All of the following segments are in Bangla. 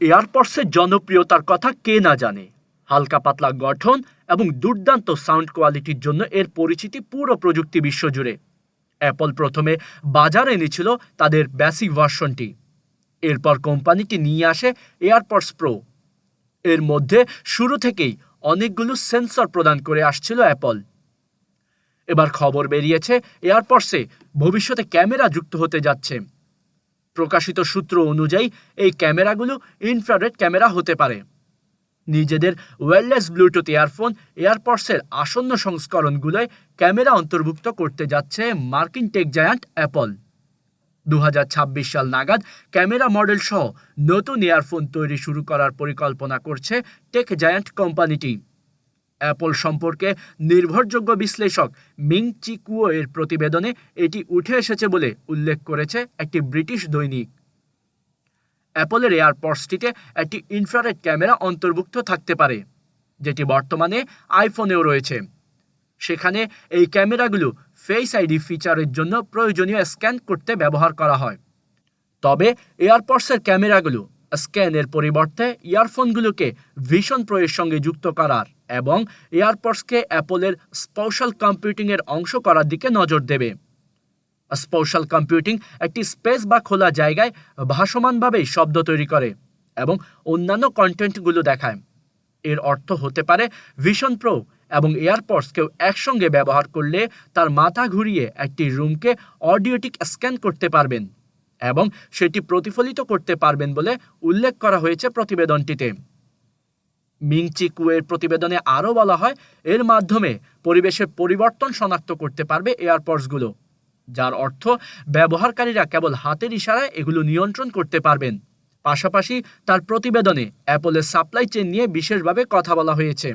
এয়ারপডসের জনপ্রিয়তার কথা কে না জানে। হালকা পাতলা গঠন এবং দুর্দান্ত সাউন্ড কোয়ালিটির জন্য এর পরিচিতি পুরো প্রযুক্তি বিশ্ব জুড়ে। অ্যাপল প্রথমে বাজারে এনেছিল তাদের বেসিক ভার্সনটি। এরপর কোম্পানিটি নিয়ে আসে এয়ারপডস প্রো। এর মধ্যে শুরু থেকেই অনেকগুলো সেন্সর প্রদান করে আসছিল অ্যাপল। এবার খবর বেরিয়েছে এয়ারপডসে ভবিষ্যতে ক্যামেরা যুক্ত হতে যাচ্ছে। প্রকাশিত সূত্র অনুযায়ী, এই ক্যামেরাগুলো ইনফ্রারেড ক্যামেরা হতে পারে। নিজেদের ওয়্যারলেস ব্লুটুথ ইয়ারফোন এয়ারপডসের আসন্ন সংস্করণগুলোয় ক্যামেরা অন্তর্ভুক্ত করতে যাচ্ছে মার্কিন টেক জায়ান্ট অ্যাপল দু হাজার ছাব্বিশ সাল নাগাদ ক্যামেরা মডেল সহ নতুন ইয়ারফোন তৈরি শুরু করার পরিকল্পনা করছে টেক জায়ান্ট কোম্পানিটি অ্যাপল সম্পর্কে নির্ভরযোগ্য বিশ্লেষক মিং চিকুও এর প্রতিবেদনে এটি উঠে এসেছে বলে উল্লেখ করেছে একটি ব্রিটিশ দৈনিক। অ্যাপলের এয়ারপডসটিতে একটি ইনফ্রারেড ক্যামেরা অন্তর্ভুক্ত থাকতে পারে, যেটি বর্তমানে আইফোনেও রয়েছে। সেখানে এই ক্যামেরাগুলো ফেস আইডি ফিচারের জন্য প্রয়োজনীয় স্ক্যান করতে ব্যবহার করা হয়। তবে এয়ারপডসের ক্যামেরাগুলো স্ক্যানের পরিবর্তে ইয়ারফোনগুলোকে ভীষণ প্রয়ের সঙ্গে যুক্ত করার। এবং এয়ারপডসকে অ্যাপলের স্পেশাল কম্পিউটিংয়ের অংশ করার দিকে নজর দেবে। স্পেশাল কম্পিউটিং একটি স্পেস বা খোলা জায়গায় ভাসমানভাবেই শব্দ তৈরি করে এবং অন্যান্য কন্টেন্টগুলো দেখায়। এর অর্থ হতে পারে ভিশন প্রো এবং এয়ারপডস কেউ একসঙ্গে ব্যবহার করলে তার মাথা ঘুরিয়ে একটি রুমকে অডিওটিক স্ক্যান করতে পারবেন এবং সেটি প্রতিফলিত করতে পারবেন বলে উল্লেখ করা হয়েছে প্রতিবেদনটিতে। মিংচি কুয়ের প্রতিবেদনে আরও বলা হয়, এর মাধ্যমে পরিবেশের পরিবর্তন শনাক্ত করতে পারবে এয়ারপডসগুলো যার অর্থ ব্যবহারকারীরা কেবল হাতের ইশারায় এগুলো নিয়ন্ত্রণ করতে পারবেন। পাশাপাশি তার প্রতিবেদনে অ্যাপলের সাপ্লাই চেন নিয়ে বিশেষভাবে কথা বলা হয়েছে।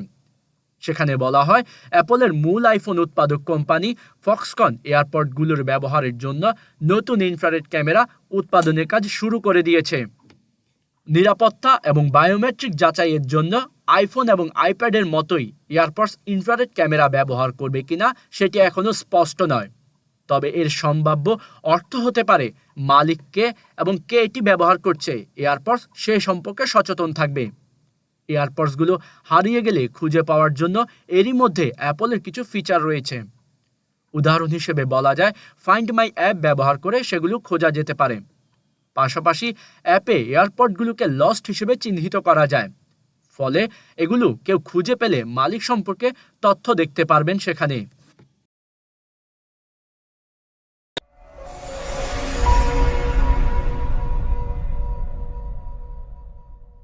সেখানে বলা হয়, অ্যাপলের মূল আইফোন উৎপাদক কোম্পানি ফক্সকন এয়ারপডগুলোর ব্যবহারের জন্য নতুন ইনফ্রারেড ক্যামেরা উৎপাদনের কাজ শুরু করে দিয়েছে। নিরাপত্তা এবং বায়োমেট্রিক যাচাইয়ের জন্য আইফোন এবং আইপ্যাডের মতোই এয়ারপডস ইনফ্রারেড ক্যামেরা ব্যবহার করবে কিনা সেটি এখনও স্পষ্ট নয়। তবে এর সম্ভাব্য অর্থ হতে পারে মালিককে এবং কে এটি ব্যবহার করছে এয়ারপডস সে সম্পর্কে সচেতন থাকবে। এয়ারপডসগুলো হারিয়ে গেলে খুঁজে পাওয়ার জন্য এরই মধ্যে অ্যাপলের কিছু ফিচার রয়েছে। উদাহরণ হিসেবে বলা যায় ফাইন্ড মাই অ্যাপ ব্যবহার করে সেগুলো খোঁজা যেতে পারে। পাশাপাশি অ্যাপে এয়ারপডগুলোকে লস্ট হিসেবে চিহ্নিত করা যায়। ফলে এগুলো কেউ খুঁজে পেলে মালিক সম্পর্কে তথ্য দেখতে পারবেন সেখানে।